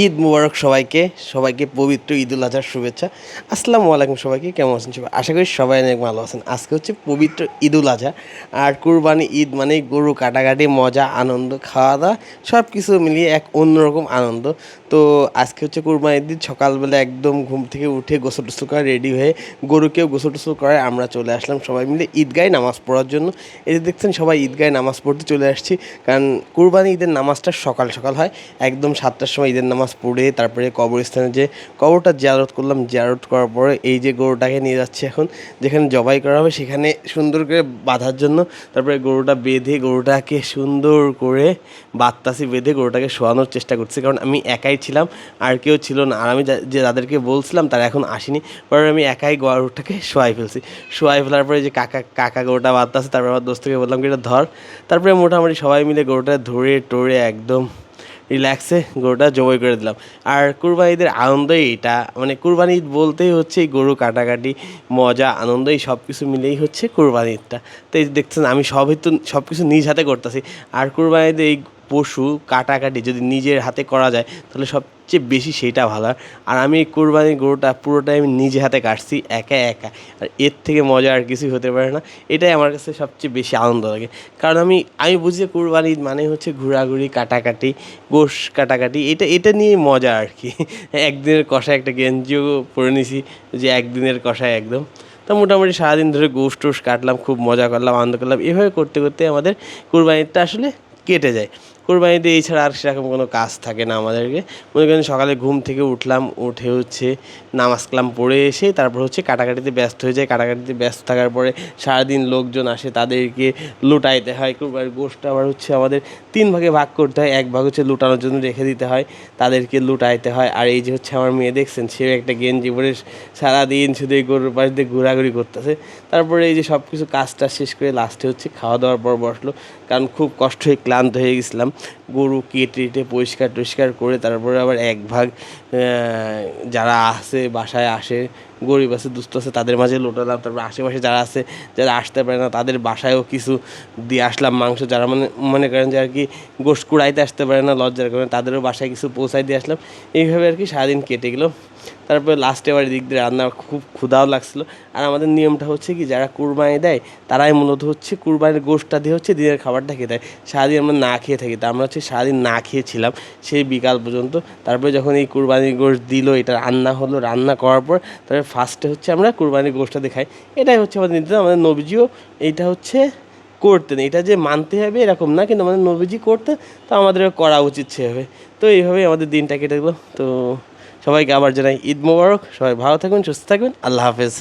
ঈদ মুবারক সবাইকে সবাইকে পবিত্র ঈদ উল আজহার শুভেচ্ছা। আসসালামু আলাইকুম সবাইকে, কেমন আছেন সবাই? আশা করি সবাই অনেক ভালো আছেন। আজকে হচ্ছে পবিত্র ঈদ উল আজহা আর কুরবানি ঈদ মানে গরু কাটাকাটি, মজা, আনন্দ খাওয়া দাওয়া সব কিছু মিলিয়ে এক অন্যরকম আনন্দ। তো আজকে হচ্ছে কুরবানি ঈদ সকালবেলা একদম ঘুম থেকে উঠে গোসল টোসল করে রেডি হয়ে গরুকেও গোসল টোসল করে আমরা চলে আসলাম সবাই মিলে ঈদগায় নামাজ পড়ার জন্য। এই দেখছেন সবাই ঈদগায় নামাজ পড়তে চলে আসছি, কারণ কুরবানি ঈদের নামাজটা সকাল সকাল হয়। একদম সাতটার সময় ঈদের নামাজ পড়ে তারপরে কবরস্থানে যে কবরটা জিয়ারত করলাম, জিয়ারত করার পরে এই যে গরুটাকে নিয়ে যাচ্ছি এখন, যেখানে জবাই করা হবে সেখানে সুন্দর করে বাঁধার জন্য তারপরে গরুটা বেঁধে গরুটাকে সুন্দর করে বাত্তাসি বেঁধে গরুটাকে শোয়ানোর চেষ্টা করছি। কারণ আমি একাই ছিলাম, আর কেউ ছিল না। আর আমি যে যাদেরকে বলছিলাম তারা এখন আসেনি, পরে আমি একাই গরুটাকে শোয়াই ফেলছি। শোয়াই ফেলার পরে যে কাকা কাকা গরুটা বাত্তাছে তারপরে আমার দোস্তকে বললাম কি এটা ধর। তারপরে মোটামুটি সবাই মিলে গরুটা ধরে টরে একদম রিল্যাক্সে গরুটা জবাই করে দিলাম। আর কুরবানিদের আনন্দই এটা। মানে কুরবানি ঈদ বলতেই হচ্ছে এই গরু কাটাকাটি, মজা আনন্দ এই সব কিছু মিলেই হচ্ছে কুরবানি ঈদটা তো এই দেখছেন আমি সবই তো সব কিছু নিজ হাতে করতেছি। আর কুরবানি ঈদে এই পশু কাটাকাটি যদি নিজের হাতে করা যায়, তাহলে সবচেয়ে বেশি সেইটা ভালো। আর আমি এই কুরবানির গরুটা পুরোটাই আমি নিজে হাতে কাটছি, একা একা। আর এর থেকে মজা আর কিছুই হতে পারে না। এটাই আমার কাছে সবচেয়ে বেশি আনন্দ লাগে। কারণ আমি আমি বুঝি কুরবানি মানে হচ্ছে ঘোরাঘুরি, কাটাকাটি, গোশ কাটাকাটি, এটা এটা নিয়ে মজা আর কি। একদিনের কষায় একটা গেঞ্জিও পরে নিছি যে একদিনের কষায় একদম। তো মোটামুটি সারাদিন ধরে গোশ টোশ কাটলাম, খুব মজা করলাম, আনন্দ করলাম। এভাবে করতে করতে আমাদের কুরবানিটা আসলে কেটে যায়। কোরবানিতে এছাড়া আর সেরকম কোনো কাজ থাকে না আমাদেরকে। মনে করেন সকালে ঘুম থেকে উঠলাম, উঠে হচ্ছে নামাজ কালাম পড়ে এসে তারপর হচ্ছে কাটাকাটিতে ব্যস্ত হয়ে যায়। কাটাকাটিতে ব্যস্ত থাকার পরে সারাদিন লোকজন আসে, তাদেরকে লুটাইতে হয়। কোরবানির গোষ্ঠটা আবার হচ্ছে আমাদের তিন ভাগে ভাগ করতে হয়। এক ভাগ হচ্ছে লুটানোর জন্য রেখে দিতে হয়, তাদেরকে লুটাইতে হয়। আর এই যে হচ্ছে আমার মেয়ে দেখছেন, সে একটা গেঞ্জি পরে সারাদিন শুধু এই গরুর পাশ দিয়ে ঘোরাঘুরি করতেছে। তারপরে এই যে সব কিছু কাজটা শেষ করে লাস্টে হচ্ছে খাওয়া দাওয়ার পর বসল। কারণ খুব কষ্ট হয়ে ক্লান্ত হয়ে গেছিলাম। গরু কেটে টেটে পরিষ্কার টরিষ্কার করে তারপরে আবার এক ভাগ যারা আসে বাসায় আসে, গরিব আছে, দুস্থ আছে, তাদের মাঝে লোটালাম। তারপর আশেপাশে যারা আছে, যারা আসতে পারে না, তাদের বাসায়ও কিছু দিয়ে আসলাম মাংস। যারা মানে মনে করেন যে আর কি গোষ্ঠ কুড়াইতে আসতে পারে না, লজ্জার কারণে তাদেরও বাসায় কিছু পৌঁছাই দিয়ে আসলাম। এইভাবে আর কি সারাদিন কেটে গেলো। তারপরে লাস্টে আবার দিক দিয়ে রান্না খুব ক্ষুধাও লাগছিল। আর আমাদের নিয়মটা হচ্ছে কি, যারা কুরবানি দেয়, তারাই মূলত হচ্ছে কুরবানির গোষ্ঠটা দিয়ে হচ্ছে দিনের খাবারটা খেতে হয় সারাদিন আমরা না খেয়ে থাকি, তা আমরা হচ্ছে সারাদিন না খেয়েছিলাম সেই বিকাল পর্যন্ত। তারপরে যখন এই কুরবানির গোষ্ঠ দিল, এটা রান্না হলো, রান্না করার পর তারপরে ফার্স্টে হচ্ছে আমরা কুরবানির গোষ্ঠটা দেখাই এটাই হচ্ছে আমাদের নির্দেশ, আমাদের নবীজিও এইটা হচ্ছে করতেন। এটা যে মানতে হবে এরকম না, কিন্তু আমাদের নবীজি করতেন, তো আমাদের করা উচিত সেভাবে। তো এইভাবেই আমাদের দিনটা কেটে গেলো তো সবাইকে আবার জানাই ঈদ মোবারক। সবাই ভালো থাকবেন সুস্থ থাকবেন। আল্লাহ হাফেজ।